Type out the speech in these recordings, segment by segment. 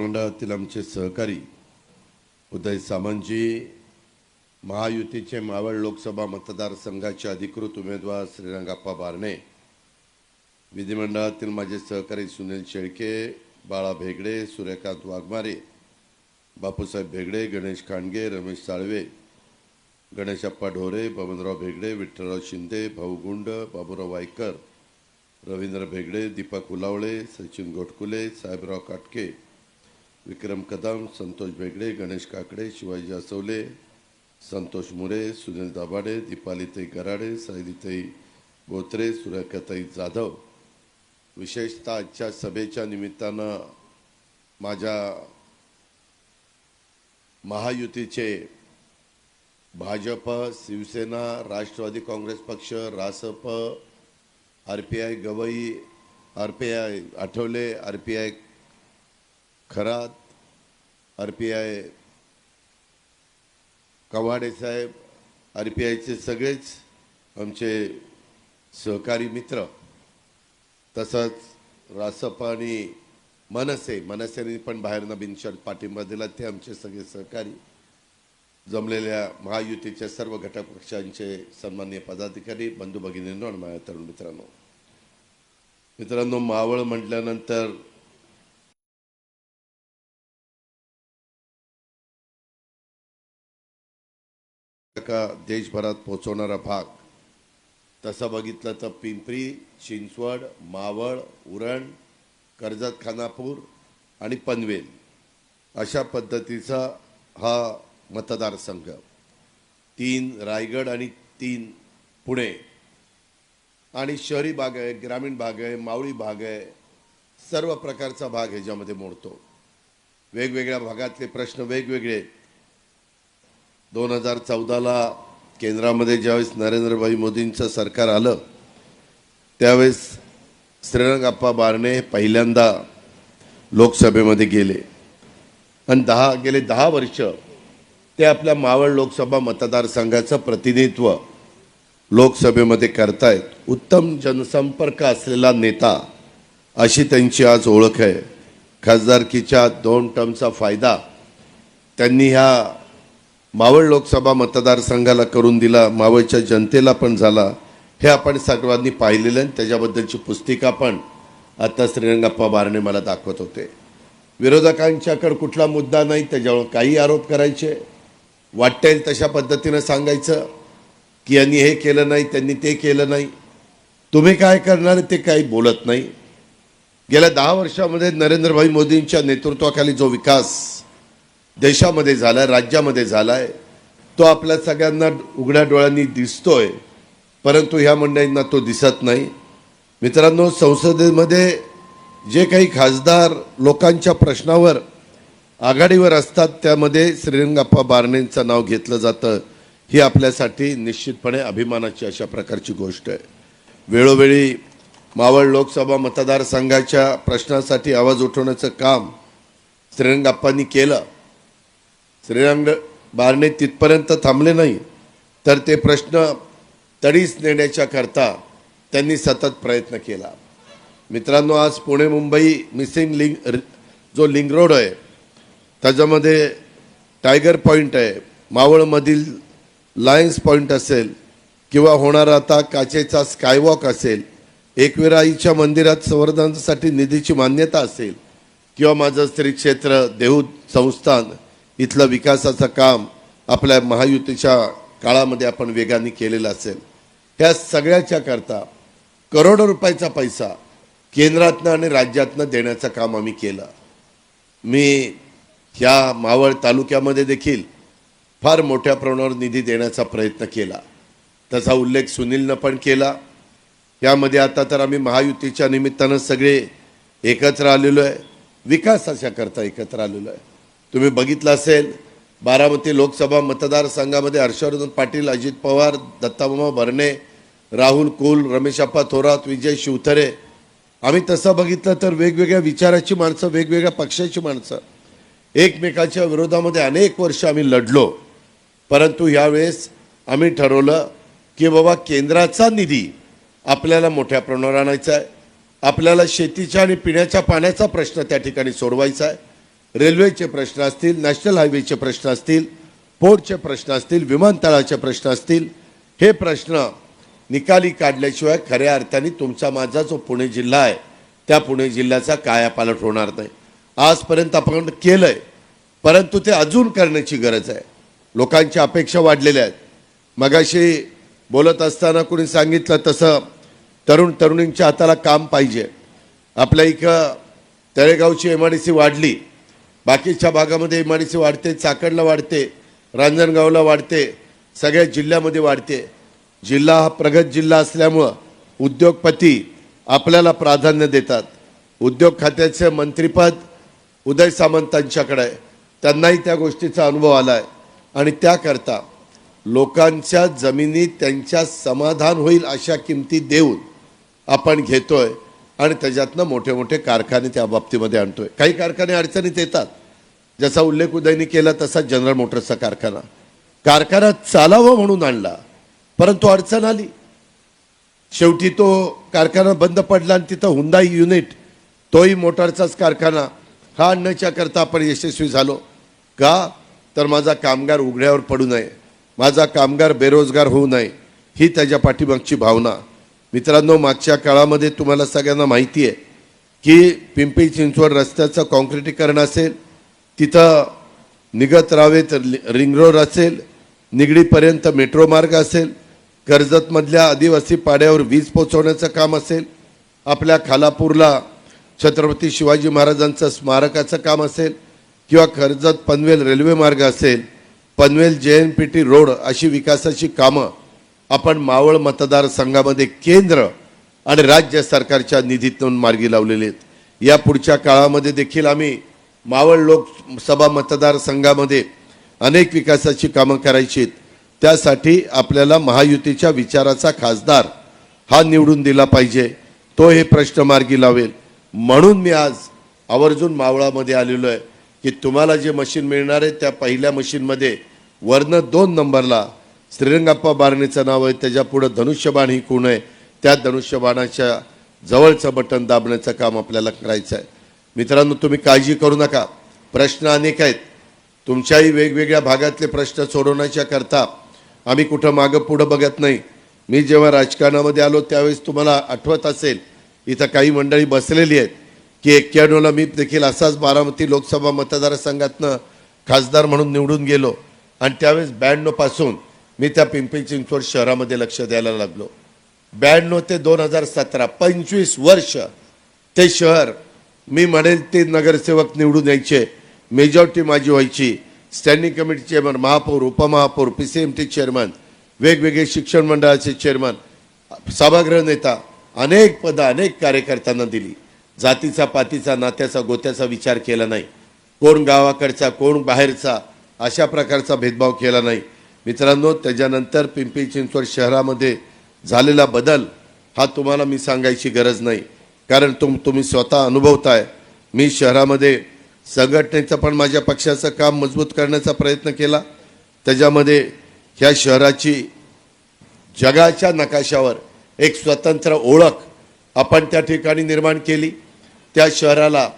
मंडळातील आमचे सहकारी उदय सामंतजी महायुतीचे मावळ लोकसभा मतदारसंघाचे अधिकृत उमेदवार श्रीरंगाप्पा बारणे विधिमंडळातील माझे सहकारी सुनील शेळके बाळा भेगडे सूर्यकांत वाघमारे बापूसाहेब भेगडे गणेश खांडगे रमेश साळवे गणेशप्पा ढोरे बबनराव भेगडे विठ्ठलराव शिंदे भाऊ गुंड बाबूराव वायकर रवींद्र भेगडे दीपक उलावळे सचिन गोटकुले साहेबराव काटके विक्रम कदम संतोष भेगडे गणेश काकडे शिवाजी आसवले संतोष मुरे सुनील दाभाडे दीपालीताई गराडे सायलीताई बोत्रे सुरेखाताई जाधव. विशेषतः आजच्या सभेच्या निमित्तानं माझ्या महायुतीचे भाजप शिवसेना राष्ट्रवादी काँग्रेस पक्ष Rasap R P I Gavai R P I Athawale R P I Kharat R P I Kawade saheb R P आयचे सगळेच आमचे सहकारी मित्र तसंच रासप आणि मनसे मनसेने पण बाहेरनं बिनशर्ट पाठिंबा दिला. ते आमचे सगळे सहकारी जमलेल्या महायुतीच्या सर्व घटक पक्षांचे सन्माननीय पदाधिकारी बंधू भगिनींनो आणि माझ्या तरुण मित्रांनो. मित्रांनो मावळ म्हटल्यानंतर का देशभरात पोहोचवणारा भाग. तसं बघितलं तर पिंपरी चिंचवड मावळ उरण कर्जत खानापूर आणि पनवेल अशा पद्धतीचा हा मतदारसंघ. तीन रायगड आणि तीन पुणे. आणि शहरी भाग आहे ग्रामीण भाग आहे मावळी भाग आहे सर्व प्रकारचा भाग ह्याच्यामध्ये मोडतो. वेगवेगळ्या भागातले प्रश्न वेगवेगळे. दोन हजार चौदाला केंद्रामध्ये ज्यावेळेस नरेंद्रभाई मोदींचं सरकार आलं त्यावेळेस श्रीरंगाप्पा बारणे पहिल्यांदा लोकसभेमध्ये गेले. आणि दहा गेले दहा वर्ष ते आपल्या मावळ लोकसभा मतदारसंघाचं प्रतिनिधित्व लोकसभेमध्ये करतायत. उत्तम जनसंपर्क असलेला नेता अशी त्यांची आज ओळख आहे. खासदारकीच्या दोन टर्मचा फायदा त्यांनी ह्या मावळ लोकसभा मतदारसंघाला करून दिला मावळच्या जनतेला पण झाला हे आपण सर्वांनी पाहिलेलं आणि त्याच्याबद्दलची पुस्तिका पण आता श्रीरंगाप्पा बारणे मला दाखवत होते. विरोधकांच्याकडे कुठला मुद्दा नाही त्याच्यावर काही आरोप करायचे. वाटेल तशा पद्धतीनं सांगायचं की यांनी हे केलं नाही त्यांनी ते केलं नाही. तुम्ही काय करणार ते काही बोलत नाही. गेल्या दहा वर्षामध्ये नरेंद्रभाई मोदींच्या नेतृत्वाखाली जो विकास देशामध्ये झालाय राज्यामध्ये झाला आहे तो आपल्या सगळ्यांना उघड्या डोळ्यांनी दिसतोय परंतु ह्या मंडळींना तो दिसत नाही. मित्रांनो संसदेमध्ये जे काही खासदार लोकांच्या प्रश्नावर आघाडीवर असतात त्यामध्ये श्रीरंगाप्पा बारणेंचं नाव घेतलं जातं ही आपल्यासाठी निश्चितपणे अभिमानाची अशा प्रकारची गोष्ट आहे. वेळोवेळी मावळ लोकसभा मतदारसंघाच्या प्रश्नासाठी आवाज उठवण्याचं काम श्रीरंगाप्पांनी केलं. श्रीरंग बारणे तिथपर्यंत थांबले नाही तर ते प्रश्न तडीस नेण्याच्या करता त्यांनी सतत प्रयत्न केला. मित्रांनो आज पुणे मुंबई मिसिंग लिंग जो लिंग रोड आहे त्याच्यामध्ये टायगर पॉईंट आहे मावळमधील लायन्स पॉईंट असेल किंवा होणारा आता काचेचा स्कायवॉक असेल एकविराईच्या मंदिरात संवर्धनासाठी निधीची मान्यता असेल किंवा माझं श्री क्षेत्र देहू संस्थान इथलं विकासाचं काम आपल्या महायुतीच्या काळामध्ये आपण वेगाने केलेलं असेल. ह्या सगळ्याच्या करता करोडो रुपयाचा पैसा केंद्रातनं आणि राज्यातनं देण्याचं काम आम्ही केलं. मी ह्या मावळ तालुक्यामध्ये देखील फार मोठ्या प्रमाणावर निधी देण्याचा प्रयत्न केला. त्याचा उल्लेख सुनीलनं पण केला. यामध्ये आता तर आम्ही महायुतीच्या निमित्तानं सगळे एकत्र आलेलो आहे. विकासाच्या करता एकत्र आलेलो आहे. तुम्ही बघितलं असेल बारामती लोकसभा मतदारसंघामध्ये हर्षवर्धन पाटील अजित पवार दत्तामामा भरणे राहुल कुल रमेशप्पा थोरात विजय शिवथरे. आम्ही तसं बघितलं तर वेगवेगळ्या विचाराची माणसं वेगवेगळ्या पक्षाची माणसं. एकमेकाच्या विरोधामध्ये अनेक वर्ष आम्ही लढलो. परंतु यावेळेस आम्ही ठरवलं की बाबा केंद्राचा निधी आपल्याला मोठ्या प्रमाणावर आणायचा आहे. आपल्याला शेतीच्या आणि पिण्याच्या पाण्याचा प्रश्न त्या ठिकाणी सोडवायचा आहे. रेल्वेचे प्रश्न असतील नॅशनल हायवेचे प्रश्न असतील पोर्टचे प्रश्न असतील विमानतळाचे प्रश्न असतील हे प्रश्न निकाली काढल्याशिवाय खऱ्या अर्थाने तुमचा माझा जो पुणे जिल्हा आहे त्या पुणे जिल्ह्याचा कायापालट होणार नाही. आजपर्यंत आपण केलं आहे परंतु ते अजून करण्याची गरज आहे. लोकांच्या अपेक्षा वाढलेल्या आहेत. मगाशी बोलत असताना कोणी सांगितलं तसं तरुण तरुणींच्या हाताला काम पाहिजे. आपल्या इथं तळेगावची एम आय डी सी वाढली. बाकीच्या भागामध्ये एम वाढते चाकडला वाढते रांजणगावला वाढते सगळ्या जिल्ह्यामध्ये वाढते. जिल्हा हा प्रगत जिल्हा असल्यामुळं उद्योगपती आपल्याला प्राधान्य देतात. उद्योग खात्याचे मंत्रीपद उदय सामंतांच्याकडे आहे. त्यांनाही त्या गोष्टीचा अनुभव आला आहे आणि त्याकरता लोकांच्या जमिनी त्यांच्या समाधान होईल अशा किमती देऊन आपण घेतोय आणि त्याच्यातनं मोठे मोठे कारखाने त्या बाबतीमध्ये आणतोय. काही कारखाने अडचणीत येतात. जसा उल्लेख उदयनी केला तसा जनरल मोटर्सचा कारखाना. कारखाना चालावा म्हणून आणला परंतु अडचण आली. शेवटी तो कारखाना बंद पडला आणि तिथं हुंदाई युनिट तोही मोटारचाच कारखाना हा आणण्याच्या करता आपण यशस्वी झालो. का? तर माझा कामगार उघड्यावर पडू नये. माझा कामगार बेरोजगार होऊ नये ही त्याच्या पाठीमागची भावना. मित्रांनो मागच्या काळामध्ये तुम्हाला सगळ्यांना माहिती आहे की पिंपरी चिंचवड रस्त्याचं कॉन्क्रिटीकरण असेल तिथं निगत रावेत रिंग रोड असेल निगडीपर्यंत मेट्रो मार्ग असेल कर्जतमधल्या आदिवासी पाड्यावर वीज पोचवण्याचं काम असेल आपल्या खालापूरला छत्रपती शिवाजी महाराजांचं स्मारकाचं काम असेल किंवा कर्जत पनवेल रेल्वे मार्ग असेल पनवेल जे एन पी टी रोड अशी विकासाची कामं आपण मावळ मतदारसंघामध्ये केंद्र आणि राज्य सरकारच्या निधीतून मार्गी लावलेले आहेत. या पुढच्या काळामध्ये देखील आम्ही मावळ लोकसभा मतदारसंघामध्ये अनेक विकासाची कामं करायची त्यासाठी आपल्याला महायुतीच्या विचाराचा खासदार हा निवडून दिला पाहिजे. तो हे प्रश्न मार्गी लावेल. म्हणून मी आज आवर्जून मावळामध्ये आलेलो आहे की तुम्हाला जे मशीन मिळणार आहे त्या पहिल्या मशीनमध्ये वर्ण दोन नंबरला श्रीरंगाप्पा बारणेचं नाव आहे त्याच्यापुढं धनुष्यबाण ही कोण आहे त्या धनुष्यबाणाच्या जवळचं बटन दाबण्याचं काम आपल्याला करायचं आहे. मित्रांनो तुम्ही काळजी करू नका. प्रश्न अनेक आहेत. तुमच्याही वेगवेगळ्या भागातले प्रश्न सोडवण्याच्या करता आम्ही कुठं मागं पुढं बघत नाही. मी जेव्हा राजकारणामध्ये आलो त्यावेळेस तुम्हाला आठवत असेल इथं काही मंडळी बसलेली आहेत. की एक्क्याण्णवला मी देखील असाच बारामती लोकसभा मतदारसंघातनं खासदार म्हणून निवडून गेलो. आणि त्यावेळेस ब्याण्णवपासून मी त्या पिंपरी चिंचवड शहरामध्ये लक्ष द्यायला लागलो. ब्याण्णव ते दोन हजार सतरा पंचवीस वर्ष ते शहर मी म्हणेल ते नगरसेवक निवडून यायचे. मेजॉरिटी माझी व्हायची. स्टँडिंग कमिटी चेअरमन महापौर उपमहापौर P C M T chairman वेगवेगळे शिक्षण मंडळाचे चेअरमन सभागृह नेता अनेक पदं अनेक कार्यकर्त्यांना दिली. जातीचा पातीचा नात्याचा गोत्याचा विचार केला नाही. कोण गावाकडचा कोण बाहेरचा अशा प्रकारचा भेदभाव केला नाही. मित्रांनो त्याच्यानंतर पिंपरी चिंचवड शहरामध्ये झालेला बदल हा तुम्हाला मी सांगायची गरज नाही. कारण तुम तुम्ही स्वतः अनुभवताय. मी शहरामध्ये संघटनेचं पण माझ्या पक्षाचं काम मजबूत करण्याचा प्रयत्न केला. त्याच्यामध्ये ह्या शहराची जगाच्या नकाशावर एक स्वतंत्र ओळख आपण त्या ठिकाणी निर्माण केली. त्या शहराला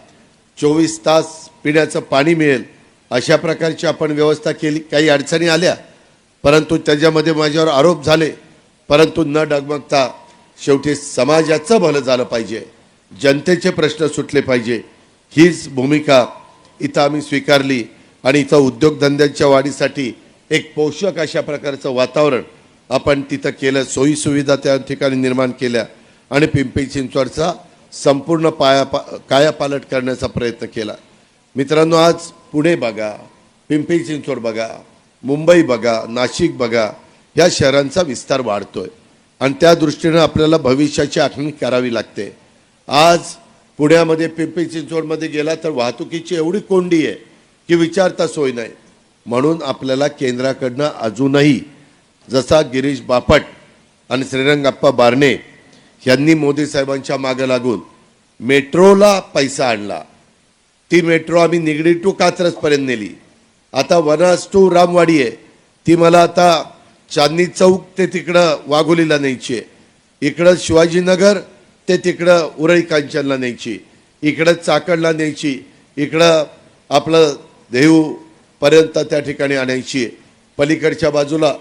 चोवीस तास पिण्याचं पाणी मिळेल अशा प्रकारची आपण व्यवस्था केली. काही अडचणी आल्या परंतु त्याच्यामध्ये माझ्यावर आरोप झाले. परंतु न डगमगता शेवटी समाजाचं भलं झालं पाहिजे. जनतेचे प्रश्न सुटले पाहिजे. हीच भूमिका इथं आम्ही स्वीकारली आणि इथं उद्योगधंद्यांच्या वाढीसाठी एक पोषक अशा प्रकारचं वातावरण आपण तिथं केलं सोयीसुविधा त्या ठिकाणी निर्माण केल्या आणि पिंपरी चिंचवडचा संपूर्ण पाया कायापालट करण्याचा प्रयत्न केला. मित्रांनो आज पुणे बघा पिंपरी चिंचवड बघा मुंबई बघा नाशिक बघा या शहरांचा विस्तार वाढतोय. आणि त्या दृष्टीनं आपल्याला भविष्याची आखणी करावी लागते. आज पुण्यामध्ये पिंपरी चिंचवडमध्ये गेला तर वाहतुकीची एवढी कोंडी आहे की विचारता सोय नाही. म्हणून आपल्याला केंद्राकडनं अजूनही जसा गिरीश बापट आणि श्रीरंगाप्पा बारणे यांनी मोदी साहेबांच्या मागे लागून मेट्रोला पैसा आणला. ती मेट्रो आम्ही निगडी टू कात्रजपर्यंत नेली. आता वनास टू रामवाडी आहे. ती मला आता चांदणी चौक ते तिकडं वाघोलीला न्यायची आहे. इकडं शिवाजीनगर ते तिकडं उरळी कांचनला न्यायची इकडं चाकडला न्यायची इकडं आपलं देहूपर्यंत त्या ठिकाणी आणायची पलीकडच्या बाजूला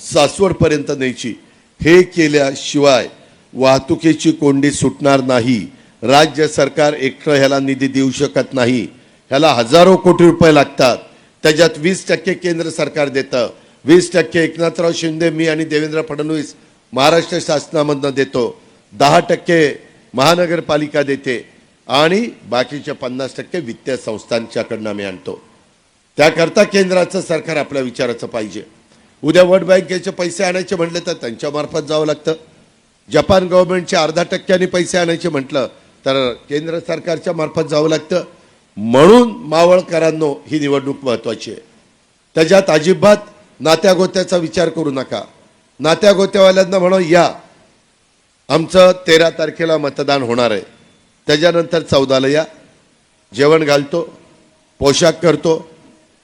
सासवडपर्यंत न्यायची. हे केल्याशिवाय वाहतुकीची कोंडी सुटणार नाही. राज्य सरकार एकटं ह्याला निधी देऊ शकत नाही. ह्याला हजारो कोटी रुपये लागतात. त्याच्यात वीस टक्के केंद्र सरकार देतं. वीस टक्के एकनाथराव शिंदे मी आणि देवेंद्र फडणवीस महाराष्ट्र शासनामधनं देतो. दहा टक्के महानगरपालिका देते आणि बाकीचे पन्नास टक्के वित्तीय संस्थांच्याकडनं आम्ही आणतो. त्याकरता केंद्राचं सरकार आपल्या विचाराचं पाहिजे. उद्या वर्ल्ड बँकेचे पैसे आणायचे म्हटले तर त्यांच्यामार्फत जावं लागतं. जपान गव्हर्नमेंटचे अर्धा टक्क्यांनी पैसे आणायचे म्हटलं तर केंद्र सरकारच्या मार्फत जावं लागतं. म्हणून मावळकरांनो ही निवडणूक महत्त्वाची आहे. त्याच्यात अजिबात नात्यागोत्याचा विचार करू नका. नात्यागोत्यावाल्यांना म्हणून या. आमचं तेरा तारखेला मतदान होणार आहे. त्याच्यानंतर चौदाला या. जेवण घालतो पोशाख करतो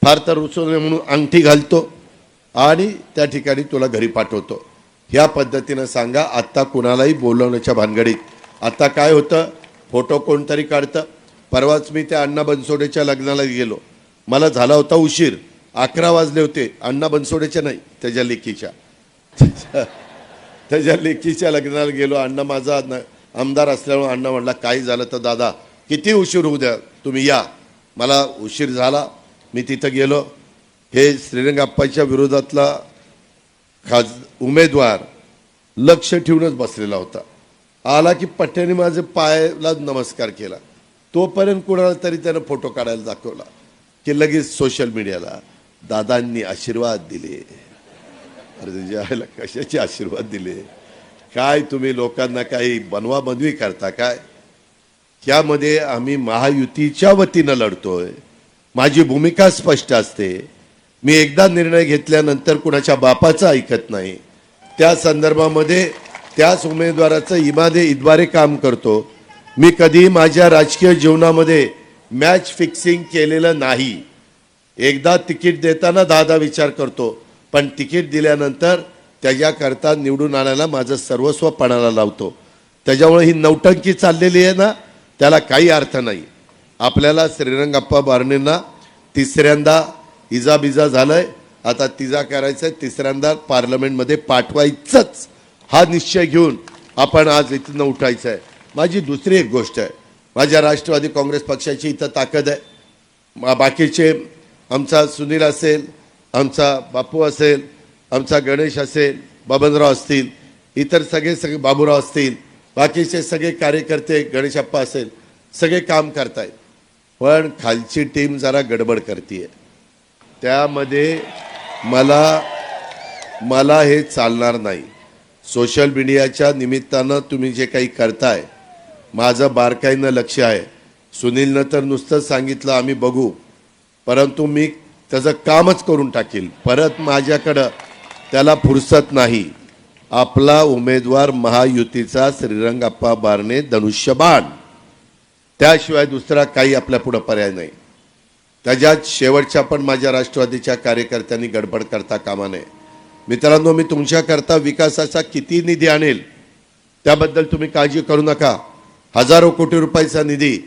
फार तर रुचू नये म्हणून अंगठी घालतो आणि त्या ठिकाणी तुला घरी पाठवतो. ह्या पद्धतीनं सांगा आत्ता कुणालाही बोलवण्याच्या भानगडीत. आत्ता काय होतं? फोटो कोणतरी काढतं. परवाच मी त्या अण्णा बनसोडेच्या लग्नाला गेलो. मला झाला होता उशीर. अकरा वाजले होते. अण्णा बनसोडेच्या नाही त्याच्या लेकीच्या. त्याच्या लेकीच्या लग्नाला गेलो अण्णा माझा न- आमदार असल्यामुळे अण्णा म्हणला काही झालं तर दादा किती उशीर होऊ द्या तुम्ही या. मला उशीर झाला. मी तिथं गेलो. हे श्रीरंगाप्पाच्या विरोधातला खाज उमेदवार लक्ष ठेवूनच बसलेला होता. आला की पट्ट्याने माझे पायाला नमस्कार केला. तोपर्यंत कुणाला तरी त्यानं फोटो काढायला दाखवला की लगेच सोशल मीडियाला दादांनी आशीर्वाद दिले. अरे तुझ्या आईला कशाचे आशीर्वाद दिले? काय तुम्ही लोकांना काही बनवा बनवी करता काय? त्यामध्ये आम्ही महायुतीच्या वतीनं लढतोय. माझी भूमिका स्पष्ट असते. मी एकदा निर्णय घेतल्यानंतर कुणाच्या बापाचं ऐकत नाही. त्या संदर्भामध्ये त्याच उमेदवाराचं इमादे इद्वारे काम करतो. मी कधी माझ्या राजकीय जीवनामध्ये मॅच फिक्सिंग केलेलं नाही. एकदा तिकीट देताना दादा दहा विचार करतो पण तिकीट दिल्यानंतर त्याच्याकरता निवडून आणायला माझं सर्वस्व पणाला लावतो. त्याच्यामुळे ही नौटंकी चाललेली आहे ना त्याला काही अर्थ नाही. आपल्याला श्रीरंगप्पा बारणेंना तिसऱ्यांदा इजाबिजा झालं झालंय. आता तिजा करायचंय तिसऱ्यांदा पार्लमेंटमध्ये पाठवायचंच. हा निश्चय घेऊन आपण आज इथनं उठायचं आहे माझी दुसरी एक गोष्ट आहे. माझ्या राष्ट्रवादी काँग्रेस पक्षाची इथं ताकद आहे. मा- बाकीचे आमचा सुनील असेल आमचा बापू असेल आमचा गणेश असेल बबनराव असतील इतर सगळे सगळे बाबूराव असतील बाकीचे सगळे कार्यकर्ते गणेशप्पा असेल सगळे काम करतायत. पण खालची टीम जरा गडबड करते त्यामध्ये मला मला हे चालणार नाही. सोशल मीडियाच्या निमित्तानं तुम्ही जे काही करताय माझं बारकाईनं लक्ष आहे. सुनीलनं तर नुसतंच सांगितलं आम्ही बघू. परंतु मी त्याचं कामच करून टाकील. परत माझ्याकडं त्याला फुरसत नाही. आपला उमेदवार महायुतीचा श्रीरंगाप्पा बारणे धनुष्यबाण. त्याशिवाय दुसरा काही आपल्या पुढं पर्याय नाही. त्याच्यात शेवटच्या पण माझ्या राष्ट्रवादीच्या कार्यकर्त्यांनी गडबड करता कामा नये. मित्रांनो मी तुमच्याकरता विकासाचा किती निधी आणेल त्याबद्दल तुम्ही काळजी करू नका. हजारो कोटी रुपयाचा निधी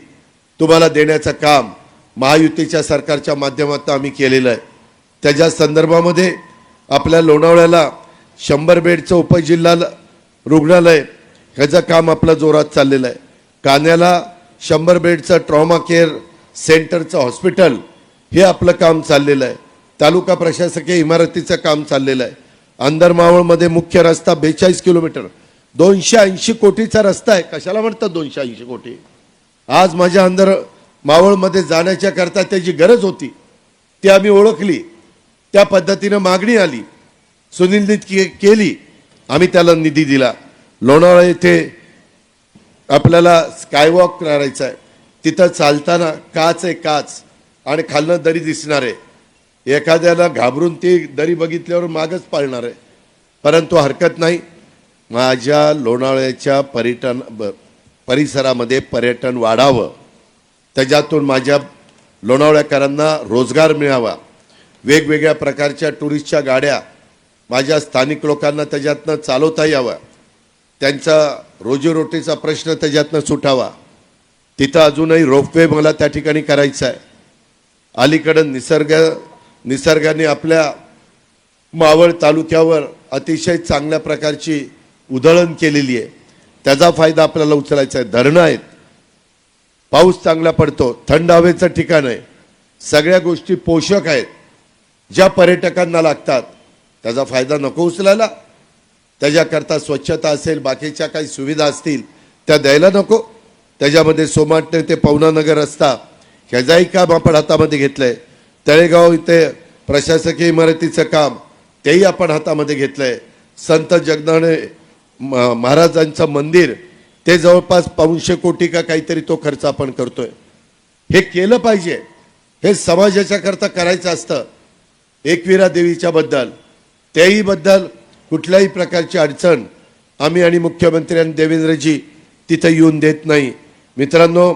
तुम्हाला देण्याचं काम महायुतीच्या सरकारच्या माध्यमातून आम्ही केलेलं आहे. त्याच्या संदर्भामध्ये आपल्या लोणावळ्याला शंभर बेडचं उपजिल्हा रुग्णालय ह्याचं काम आपलं जोरात चाललेलं आहे. कान्याला शंभर बेडचं ट्रॉमा केअर सेंटरचं हॉस्पिटल हे आपलं काम चाललेलं आहे. तालुका प्रशासकीय इमारतीचं काम चाललेलं आहे. अंदरमावळमध्ये मुख्य रस्ता बेचाळीस किलोमीटर. दोनशे ऐंशी कोटीचा रस्ता आहे. कशाला म्हणतात दोनशे ऐंशी कोटी? आज माझ्या अंदर मावळमध्ये जाण्याच्या करता त्याची गरज होती. ती आम्ही ओळखली. त्या पद्धतीनं मागणी आली. सुनीलनी के- केली. आम्ही त्याला निधी दिला. लोणावळा येथे आपल्याला स्कायवॉक करायचं आहे. तिथं चालताना काच आहे काच आणि खालनं दरी दिसणार आहे. एखाद्याला घाबरून ती दरी बघितल्यावर मागच पाळणार आहे. परंतु हरकत नाही. माझ्या लोणावळ्याच्या पर्यटन परिसरामध्ये पर्यटन वाढावं. त्याच्यातून माझ्या लोणावळ्याकरांना रोजगार मिळावा. वेगवेगळ्या प्रकारच्या टुरिस्टच्या गाड्या माझ्या स्थानिक लोकांना त्याच्यातनं चालवता यावं. त्यांचा रोजीरोटीचा प्रश्न त्याच्यातनं सुटावा. तिथं अजूनही रोपवे मला त्या ठिकाणी करायचा आहे. अलीकडं निसर्ग निसर्गाने आपल्या मावळ तालुक्यावर अतिशय चांगल्या प्रकारची उधळण केलेली आहे. त्याचा फायदा आपल्याला उचलायचा आहे. धरणं आहेत. पाऊस चांगला पडतो थंड हवेचं ठिकाण आहे. सगळ्या गोष्टी पोषक आहेत. ज्या पर्यटकांना लागतात त्याचा फायदा नको उचलायला. त्याच्याकरता स्वच्छता असेल बाकीच्या काही सुविधा असतील त्या द्यायला नको. त्याच्यामध्ये सोमाटणे ते पवनानगर रस्ता ह्याचाही काम आपण हातामध्ये घेतलं आहे तळेगाव इथे प्रशासकीय इमारतीचं काम तेही आपण हातामध्ये घेतलं आहे संत जगदाणे म- महाराजांचं मंदिर ते जवळपास पाऊनशे कोटी का काहीतरी तो खर्च आपण करतोय. हे केलं पाहिजे. हे समाजाच्या करता करायचं असतं. एकविरा देवीच्या बद्दल. त्याही बद्दल कुठल्याही प्रकारची अडचण आम्ही आणि मुख्यमंत्री आणि देवेंद्रजी तिथं येऊन देत नाही. मित्रांनो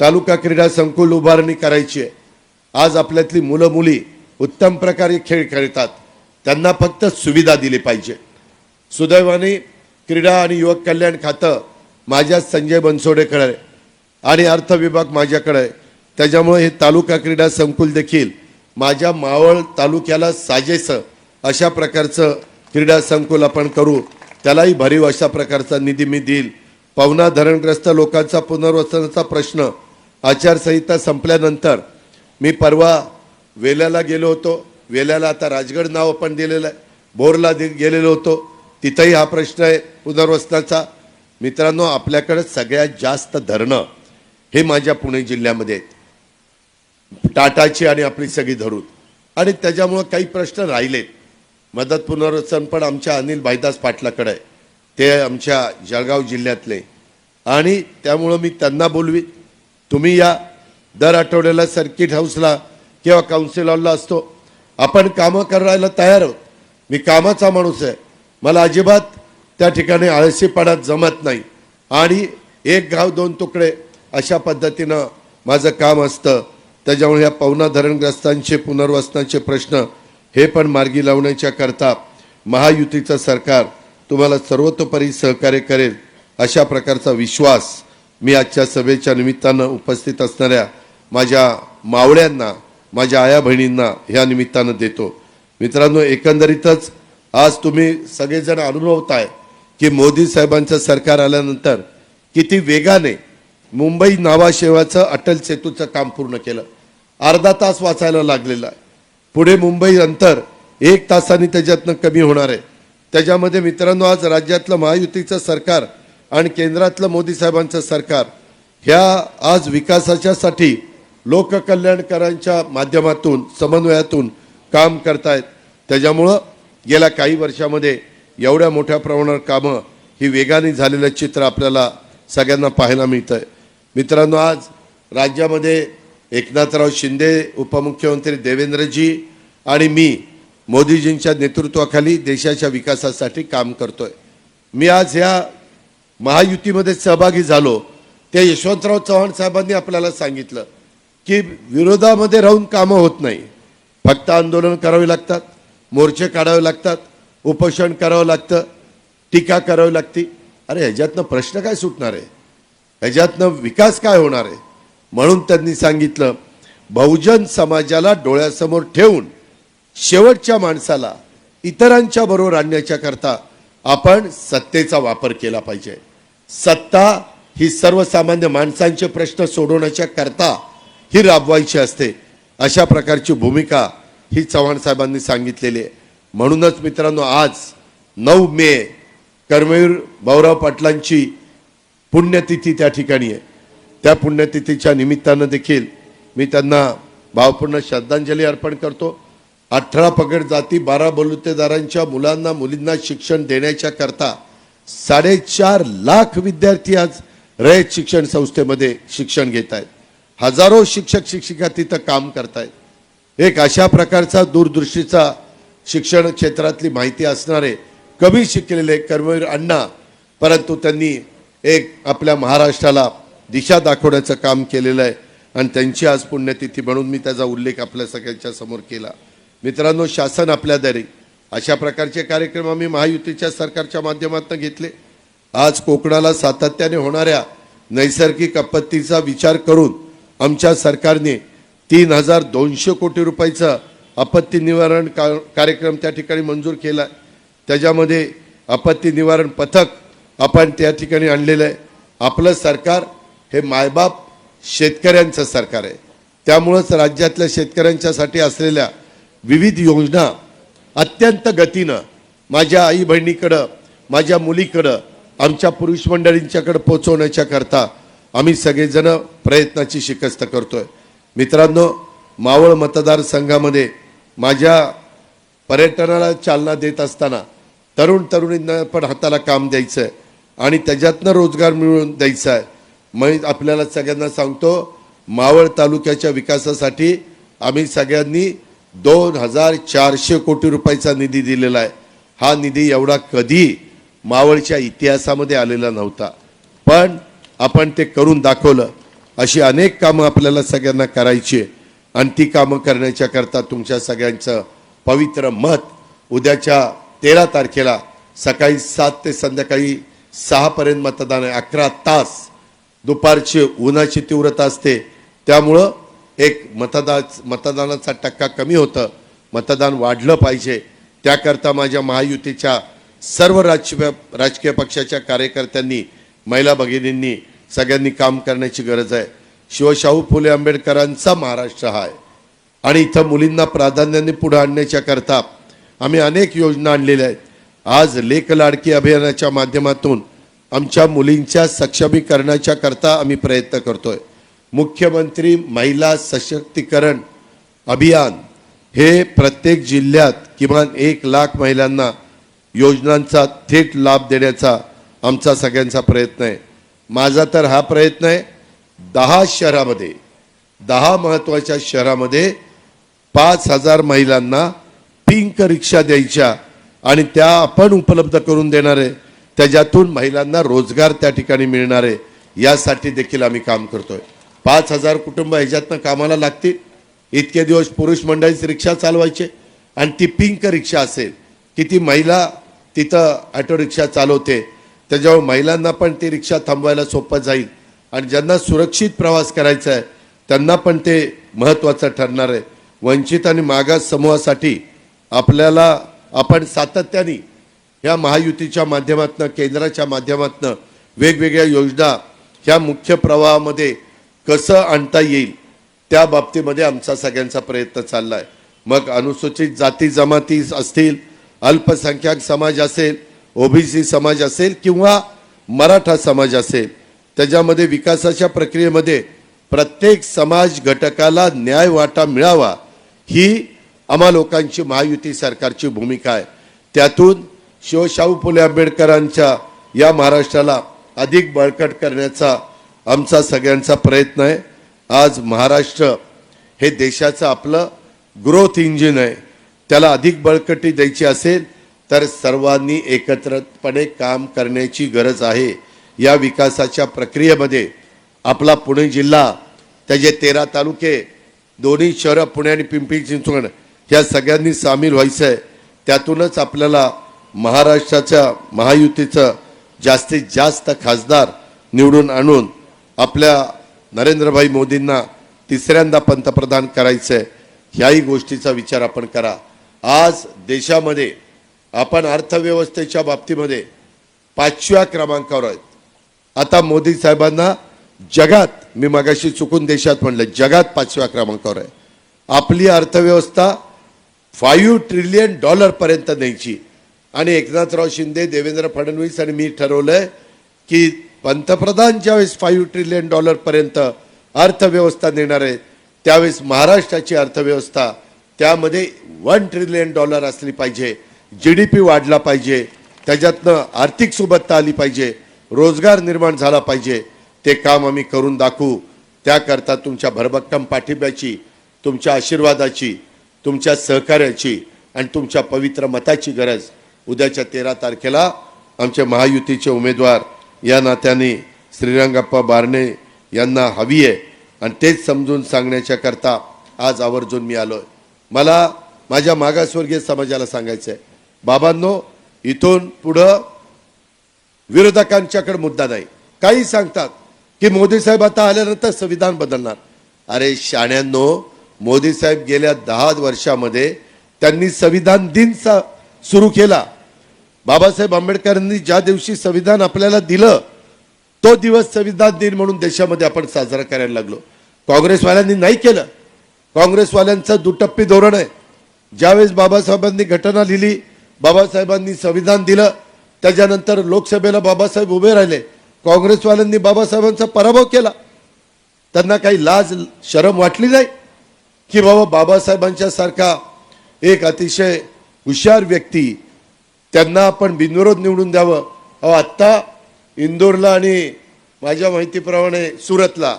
तालुका क्रीडा संकुल उभारणी करायची आहे. आज आपल्यातली मुलं मुली उत्तम प्रकारे खेळ खेळतात. त्यांना फक्त सुविधा दिली पाहिजे. सुदैवाने क्रीडा आणि युवक कल्याण खातं माझ्या संजय बनसोडेकडे आहे. आणि अर्थ विभाग माझ्याकडे आहे. त्याच्यामुळे हे तालुका क्रीडा संकुल देखील माझ्या मावळ तालुक्याला साजेसं अशा प्रकारचं क्रीडा संकुल आपण करू. त्यालाही भरीव अशा प्रकारचा निधी मी देईल. पवना धरणग्रस्त लोकांचा पुनर्वसनाचा प्रश्न आचारसंहिता संपल्यानंतर मी परवा वेल्याला गेलो होतो. वेल्याला आता राजगड नाव आपण दिलेलं आहे. बोरला दे- गेलेलो होतो. तिथंही हा प्रश्न आहे पुनर्वसनाचा. मित्रांनो आपल्याकडे सगळ्यात जास्त धरणं हे माझ्या पुणे जिल्ह्यामध्ये आहेत. टाटाची आणि आपली सगळी धरून आणि त्याच्यामुळं काही प्रश्न राहिलेत. मदत पुनर्वसन पण आमच्या अनिल भाईदास पाटलाकडे आहे. ते आमच्या जळगाव जिल्ह्यातले. आणि त्यामुळं मी त्यांना बोलवी. तुम्ही या. दर आठवड्याला सर्किट हाऊसला किंवा काउन्सिल हॉलला असतो. आपण कामं करायला तयार आहोत. मी कामाचा माणूस आहे. मला अजिबात त्या ठिकाणी आळशीपणा जमत नाही. आणि एक गाव दोन तुकडे अशा पद्धतीनं माझं काम असतं. त्याच्यामुळे या पवना धरणग्रस्तांचे पुनर्वसनाचे प्रश्न हे पण मार्गी लावण्याच्या करता महायुतीचं सरकार तुम्हाला सर्वतोपरी सहकार्य करेल अशा प्रकारचा विश्वास मी आजच्या सभेच्या निमित्तानं उपस्थित असणाऱ्या माझ्या मावळ्यांना माझ्या आया बहिणींना ह्या निमित्तानं देतो. मित्रांनो एकंदरीतच आज तुम्ही सगळेजण अनुभवताय की मोदी साहेबांचं सरकार आल्यानंतर किती वेगाने मुंबई नावाशेवाचं अटल सेतूचं काम पूर्ण केलं. अर्धा तास वाचायला लागलेला आहे. पुढे मुंबई अंतर एक तासाने त्याच्यातनं कमी होणार आहे. त्याच्यामध्ये मित्रांनो आज राज्यातलं महायुतीचं सरकार आणि केंद्रातलं मोदी साहेबांचं सरकार ह्या आज विकासाच्यासाठी लोककल्याणकारांच्या माध्यमातून समन्वयातून काम करतायत. त्याच्यामुळं गेल्या काही वर्षामध्ये एवढ्या मोठ्या प्रमाणावर कामं ही वेगाने झालेलं चित्र आपल्याला सगळ्यांना पाहायला मिळतं आहे मित्रांनो आज राज्यामध्ये एकनाथराव शिंदे उपमुख्यमंत्री देवेंद्रजी आणि मी मोदीजींच्या नेतृत्वाखाली देशाच्या विकासासाठी काम करतो आहे मी आज ह्या महायुतीमध्ये सहभागी झालो. त्या यशवंतराव चव्हाण साहेबांनी आपल्याला सांगितलं की विरोधामध्ये राहून कामं होत नाही. फक्त आंदोलन करावी लागतात मोर्चे काढावे लागतात उपोषण करावं लागतं टीका करावी लागती. अरे ह्याच्यातनं प्रश्न काय सुटणार आहे? ह्याच्यातनं विकास काय होणार आहे? म्हणून त्यांनी सांगितलं बहुजन समाजाला डोळ्यासमोर ठेवून शेवटच्या माणसाला इतरांच्या बरोबर आणण्याच्या करता आपण सत्तेचा वापर केला पाहिजे. सत्ता ही सर्वसामान्य माणसांचे प्रश्न सोडवण्याच्या करता ही राबवायची असते. अशा प्रकारची भूमिका ही चव्हाण साहेबांनी सांगितलेली आहे. म्हणूनच मित्रांनो आज नऊ मे कर्मवीर भाऊराव पाटलांची पुण्यतिथी त्या ठिकाणी आहे. त्या पुण्यतिथीच्या निमित्तानं देखील मी त्यांना भावपूर्ण श्रद्धांजली अर्पण करतो. अठरा पगड जाती बारा बलुतेदारांच्या मुलांना मुलींना शिक्षण देण्याच्या करता साडेचार लाख विद्यार्थी आज रयत शिक्षण संस्थेमध्ये शिक्षण घेत आहेत. हजारो शिक्षक शिक्षिका तिथं काम करतायत. एक अशा प्रकारचा दूरदृष्टीचा शिक्षण क्षेत्रातली माहिती असणारे कमी शिकलेले कर्मवीर अण्णा परंतु त्यांनी एक आपल्या महाराष्ट्राला दिशा दाखवण्याचं काम केलेलं आहे. आणि त्यांची आज पुण्यतिथी म्हणून मी त्याचा उल्लेख आपल्या सगळ्यांच्या समोर केला. मित्रांनो शासन आपल्या दारी. अशा प्रकारचे कार्यक्रम आम्ही महायुतीच्या सरकारच्या माध्यमातून घेतले. आज कोकणाला सातत्याने होणाऱ्या नैसर्गिक आपत्तीचा विचार करून आमच्या सरकारने तीन हजार दोनशे कोटी रुपयाचा आपत्ती निवारण का कार्यक्रम त्या ठिकाणी मंजूर केला. आहे त्याच्यामध्ये आपत्ती निवारण पथक आपण त्या ठिकाणी आणलेलं आहे. आपलं सरकार हे मायबाप शेतकऱ्यांचं सरकार आहे. त्यामुळंच राज्यातल्या शेतकऱ्यांच्यासाठी असलेल्या विविध योजना अत्यंत गतीनं माझ्या आई बहिणीकडं माझ्या मुलीकडं आमच्या पुरुष मंडळींच्याकडं पोचवण्याच्या करता आम्ही सगळेजण प्रयत्नाची शिकस्त करतो आहे मित्रांनो मावळ मतदारसंघामध्ये माझ्या पर्यटनाला चालना देत असताना तरुण तरुणींना पण हाताला काम द्यायचं आहे आणि त्याच्यातनं रोजगार मिळवून द्यायचा आहे मग आपल्याला सगळ्यांना सांगतो मावळ तालुक्याच्या विकासासाठी आम्ही सगळ्यांनी दोन हजार चारशे कोटी रुपयाचा निधी दिलेला आहे. हा निधी एवढा कधी मावळच्या इतिहासामध्ये आलेला नव्हता. पण आपण ते करून दाखवलं. अशी अनेक कामं आपल्याला सगळ्यांना करायची आहे. आणि ती कामं करण्याच्या करता तुमच्या सगळ्यांचं पवित्र मत उद्याच्या तेरा तारखेला सकाळी सात ते संध्याकाळी सहापर्यंत मतदान आहे. अकरा तास. दुपारची उन्हाची तीव्रता असते. त्यामुळं एक मतदा मतदानाचा टक्का कमी होतं. मतदान वाढलं पाहिजे. त्याकरता माझ्या महायुतीच्या सर्व राजकीय राजकीय पक्षाच्या कार्यकर्त्यांनी महिला भगिनींनी सगळ्यांनी काम करण्याची गरज आहे. शिवशाहू फुले आंबेडकरांचा महाराष्ट्र हा आहे आणि इथं मुलींना प्राधान्याने पुढे आणण्याच्या करता आम्ही अनेक योजना आणलेल्या आहेत. आज लेख लाडकी अभियानाच्या माध्यमातून आमच्या मुलींच्या सक्षमीकरणाच्या करता आम्ही प्रयत्न करतोय. मुख्यमंत्री महिला सशक्तीकरण अभियान हे प्रत्येक जिल्ह्यात किमान एक लाख महिलांना योजनांचा थेट लाभ देण्याचा आमचा सगळ्यांचा प्रयत्न आहे. माझा तर हा प्रयत्न आहे. दहा शहरामध्ये दहा महत्त्वाच्या शहरामध्ये पाच हजार महिलांना पिंक रिक्षा द्यायच्या आणि त्या आपण उपलब्ध करून देणार आहे. त्याच्यातून महिलांना रोजगार त्या ठिकाणी मिळणार आहे. यासाठी देखील आम्ही काम करतोय. पाच हजार कुटुंब ह्याच्यातनं कामाला लागतील. इतके दिवस पुरुष मंडळीच रिक्षा चालवायचे आणि ती पिंक रिक्षा असेल की ती महिला तिथं ऑटो रिक्षा चालवते त्याच्यामुळे महिलांना पण ती रिक्षा थांबवायला सोपं जाईल. आणि ज्यांना सुरक्षित प्रवास करायचा आहे त्यांना पण ते महत्त्वाचं ठरणार आहे. वंचित आणि मागास समूहासाठी आपल्याला आपण सातत्याने या महायुतीच्या माध्यमातनं केंद्राच्या माध्यमातनं वेगवेगळ्या योजना ह्या मुख्य प्रवाहामध्ये कसं आणता येईल त्या बाबतीमध्ये आमचा सगळ्यांचा प्रयत्न चालला आहे मग अनुसूचित जाती जमाती असतील अल्पसंख्याक समाज असेल ओबीसी समाज असेल किंवा मराठा समाज असेल त्याच्यामध्ये विकासाच्या प्रक्रियेमध्ये प्रत्येक समाज घटकाला न्याय वाटा मिळावा ही आम्हा लोकांची महायुती सरकारची भूमिका आहे. त्यातून शिवशाहू फुले आंबेडकरांच्या या महाराष्ट्राला अधिक बळकट करण्याचा आमचा सगळ्यांचा प्रयत्न आहे. आज महाराष्ट्र हे देशाचं आपलं ग्रोथ इंजिन आहे. त्याला अधिक बळकटी द्यायची असेल तर सर्वांनी एकत्रितपणे काम करण्याची गरज आहे. या विकासाच्या प्रक्रियेमध्ये आपला पुणे जिल्हा त्याचे तेरा तालुके दोन्ही शहरं पुणे आणि पिंपरी चिंचवड ह्या सगळ्यांनी सामील व्हायचं आहे त्यातूनच आपल्याला महाराष्ट्राच्या महायुतीचं जास्तीत जास्त खासदार निवडून आणून आपल्या नरेंद्रभाई मोदींना तिसऱ्यांदा पंतप्रधान करायचं आहे ह्याही गोष्टीचा विचार आपण करा. आज देशामध्ये आपण अर्थव्यवस्थेच्या बाबतीमध्ये पाचव्या क्रमांकावर आहेत. आता मोदी साहेबांना जगात मी मगाशी चुकून देशात म्हणलं जगात पाचव्या क्रमांकावर आहे. आपली अर्थव्यवस्था फाईव्ह ट्रिलियन डॉलरपर्यंत न्यायची. आणि एकनाथराव शिंदे देवेंद्र फडणवीस आणि मी ठरवलंय की पंतप्रधान ज्यावेळेस फाईव्ह ट्रिलियन डॉलरपर्यंत अर्थव्यवस्था नेणार आहे त्यावेळेस महाराष्ट्राची अर्थव्यवस्था त्यामध्ये वन ट्रिलियन डॉलर असली पाहिजे जी डी पी वाढला पाहिजे त्याच्यातनं आर्थिक सुबत्ता आली पाहिजे रोजगार निर्माण झाला पाहिजे. ते काम आम्ही करून दाखवू. त्याकरता तुमच्या भरभक्कम पाठिंब्याची तुमच्या आशीर्वादाची तुमच्या सहकार्याची आणि तुमच्या पवित्र मताची गरज उद्याच्या तेरा तारखेला आमचे महायुतीचे उमेदवार या नात्याने श्रीरंगप्पा बारणे यांना हवी आहे. आणि तेच समजून सांगण्याच्या करता आज आवर्जून मी आलोय. मला माझ्या मागासवर्गीय समाजाला सांगायचं आहे बाबांनो इथून पुढं विरोधकांच्याकडे मुद्दा नाही. काही सांगतात की मोदी साहेब आता आल्यानंतर संविधान बदलणार. अरे शाण्यांनो मोदी साहेब गेल्या दहा वर्षामध्ये त्यांनी संविधान दिन सा- सुरू केला. बाबासाहेब आंबेडकरांनी ज्या दिवशी संविधान आपल्याला दिलं तो दिवस संविधान दिन म्हणून देशामध्ये आपण साजरा करायला लागलो. काँग्रेसवाल्यांनी नाही केलं. काँग्रेसवाल्यांचं दुटप्पी धोरण आहे. ज्यावेळेस बाबासाहेबांनी घटना लिहिली बाबासाहेबांनी संविधान दिलं त्याच्यानंतर लोकसभेला बाबासाहेब उभे राहिले. काँग्रेसवाल्यांनी बाबासाहेबांचा पराभव केला. त्यांना काही लाज शरम वाटली नाही? की बाबा बाबासाहेबांच्या सारखा एक अतिशय हुशार व्यक्ती त्यांना आपण बिनविरोध निवडून द्यावं? अहो आत्ता इंदोरला आणि माझ्या माहितीप्रमाणे सुरतला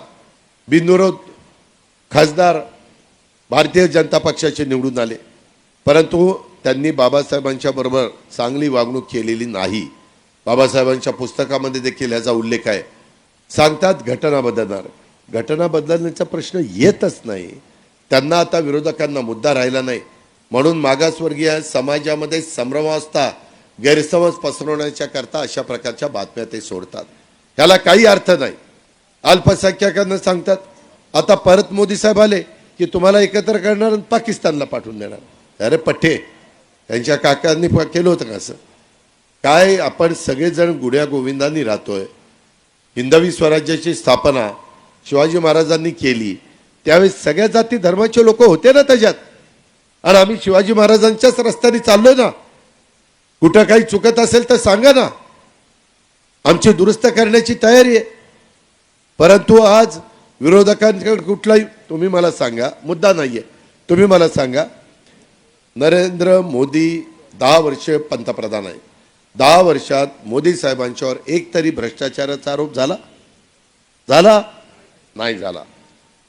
बिनविरोध खासदार भारतीय जनता पक्षाचे निवडून आले. परंतु त्यांनी बाबासाहेबांच्या बरोबर चांगली वागणूक केलेली नाही. बाबासाहेबांच्या पुस्तकामध्ये देखील याचा उल्लेख आहे. सांगतात घटना बदलणार. घटना बदलण्याचा प्रश्न येतच नाही. त्यांना आता विरोधकांना मुद्दा राहिला नाही. म्हणून मागासवर्गीय समाजामध्ये संभ्रमावस्था गैरसमज पसरवण्याच्या करता अशा प्रकारच्या बातम्या ते सोडतात. ह्याला काही अर्थ नाही. अल्पसंख्याकांना सांगतात आता परत मोदी साहेब आले की तुम्हाला एकत्र करणार आणि पाकिस्तानला पाठवून देणार. अरे पठ्ठे त्यांच्या काकांनी केलं होतं का असं? काय आपण सगळेजण गुड्या गोविंदांनी राहतोय. हिंदवी स्वराज्याची स्थापना शिवाजी महाराजांनी केली. त्यावेळेस सगळ्या जाती धर्माचे लोक होते ना त्याच्यात. आणि आम्ही शिवाजी महाराजांच्याच रस्त्याने चाललोय ना. कुठं काही चुकत असेल तर सांगा ना. आमची दुरुस्त करण्याची तयारी आहे. परंतु आज विरोधकांकडे कुठलाही तुम्ही मला सांगा मुद्दा नाहीये. तुम्ही मला सांगा नरेंद्र मोदी दहा वर्ष पंतप्रधान आहे दहा वर्षात मोदी साहेबांच्यावर एक तरी भ्रष्टाचाराचा आरोप झाला? झाला? नाही झाला.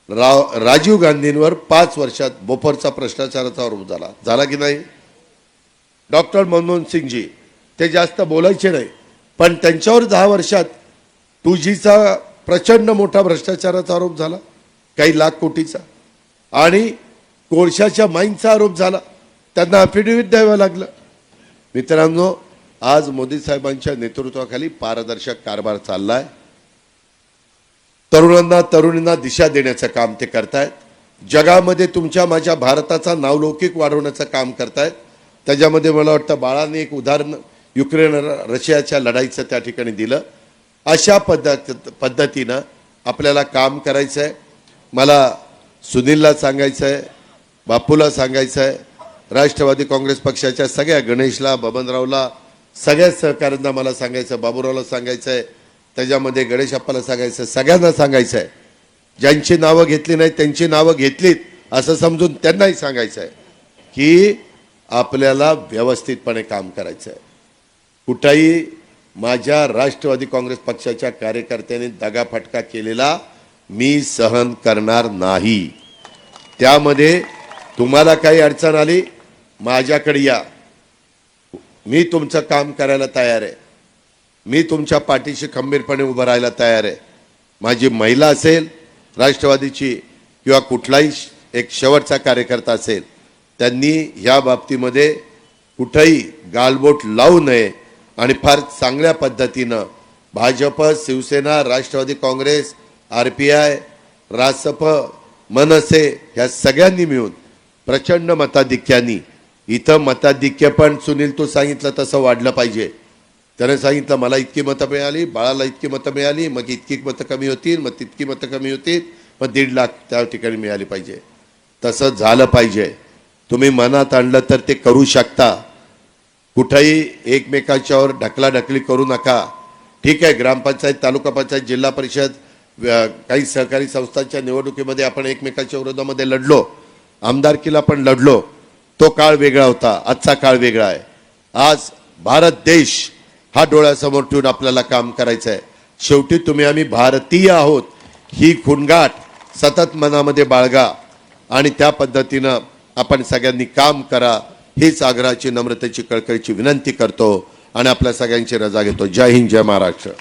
राव राजीव गांधींवर पाच वर्षात बोफरचा भ्रष्टाचाराचा आरोप झाला. झाला की नाही? डॉक्टर मनमोहन सिंगजी ते जास्त बोलायचे नाही पण त्यांच्यावर दहा वर्षात टू जीचा प्रचंड मोठा भ्रष्टाचाराचा आरोप झाला. काही लाख कोटीचा. आणि कोळशाच्या माईंचा आरोप झाला. त्यांना अफिडेव्हिट द्यावं लागलं. मित्रांनो आज मोदी साहेबांच्या नेतृत्वाखाली पारदर्शक कारभार चाललाय. तरुणांना तरुणींना दिशा देण्याचं काम ते करतायत. जगामध्ये तुमच्या माझ्या भारताचा नावलौकिक वाढवण्याचं काम करतायत. त्याच्यामध्ये मला वाटतं बाळाने एक उदाहरण युक्रेन रशियाच्या लढाईचं त्या ठिकाणी दिलं. अशा पद्धत पद्धतीनं आपल्याला काम करायचं आहे मला सुनीलला सांगायचं आहे बापूला सांगायचं आहे राष्ट्रवादी काँग्रेस पक्षाच्या सगळ्या गणेशला बबनरावला सगळ्या सहकाऱ्यांना मला सांगायचं बाबूरावला सांगायचं आहे त्याच्यामध्ये गणेश अप्पाला सांगायचं सगळ्यांना सांगायचं आहे ज्यांची नावं घेतली नाहीत त्यांची नावं घेतलीत असं समजून त्यांनाही सांगायचं आहे की आपल्याला व्यवस्थितपणे काम करायचं आहे कुठंही माझ्या राष्ट्रवादी काँग्रेस पक्षाच्या कार्यकर्त्यांनी दगाफटका केलेला मी सहन करणार नाही. त्यामध्ये तुम्हाला काही अडचण आली? माझ्याकडे या. मी तुमचं काम करायला तयार आहे. मी तुमच्या पाठीशी खंबीरपणे उभं राहायला तयार आहे. माझी महिला असेल राष्ट्रवादीची किंवा कुठलाही एक शेवटचा कार्यकर्ता असेल त्यांनी ह्या बाबतीमध्ये कुठंही गालबोट लावू नये आणि फार चांगल्या पद्धतीनं Bhajap Shivsena Rashtravadi Congress R P I Rasap Manase ह्या सगळ्यांनी मिळून प्रचंड मताधिक्यानी इथं मताधिक्य पण सुनील तू सांगितलं तसं वाढलं पाहिजे. त्याने सांगितलं मला इतकी मतं मिळाली बाळाला इतकी मतं मिळाली मग इतकी मतं कमी होतील मग तितकी मतं कमी होतील मग दीड लाख त्या ठिकाणी मिळाली पाहिजे. तसं झालं पाहिजे. तुम्ही मनात आणलं तर ते करू शकता. कुठंही एकमेकाच्यावर ढकलाढकली करू नका. ठीक आहे ग्रामपंचायत तालुका पंचायत जिल्हा परिषद काही सहकारी संस्थांच्या निवडणुकीमध्ये आपण एकमेकाच्या विरोधामध्ये लढलो. आमदारकीला पण लढलो. तो काळ वेगळा होता आजचा काळ वेगळा आहे. आज भारत देश हा डोळ्यासमोर ठेवून आपल्याला काम करायचं आहे शेवटी तुम्ही आम्ही भारतीय आहोत ही खुणगाट सतत मनामध्ये बाळगा आणि त्या पद्धतीनं आपण सगळ्यांनी काम करा हीच आग्रहाची नम्रतेची कळकळीची विनंती करतो आणि आपल्या सगळ्यांची रजा घेतो. जय हिंद जय महाराष्ट्र.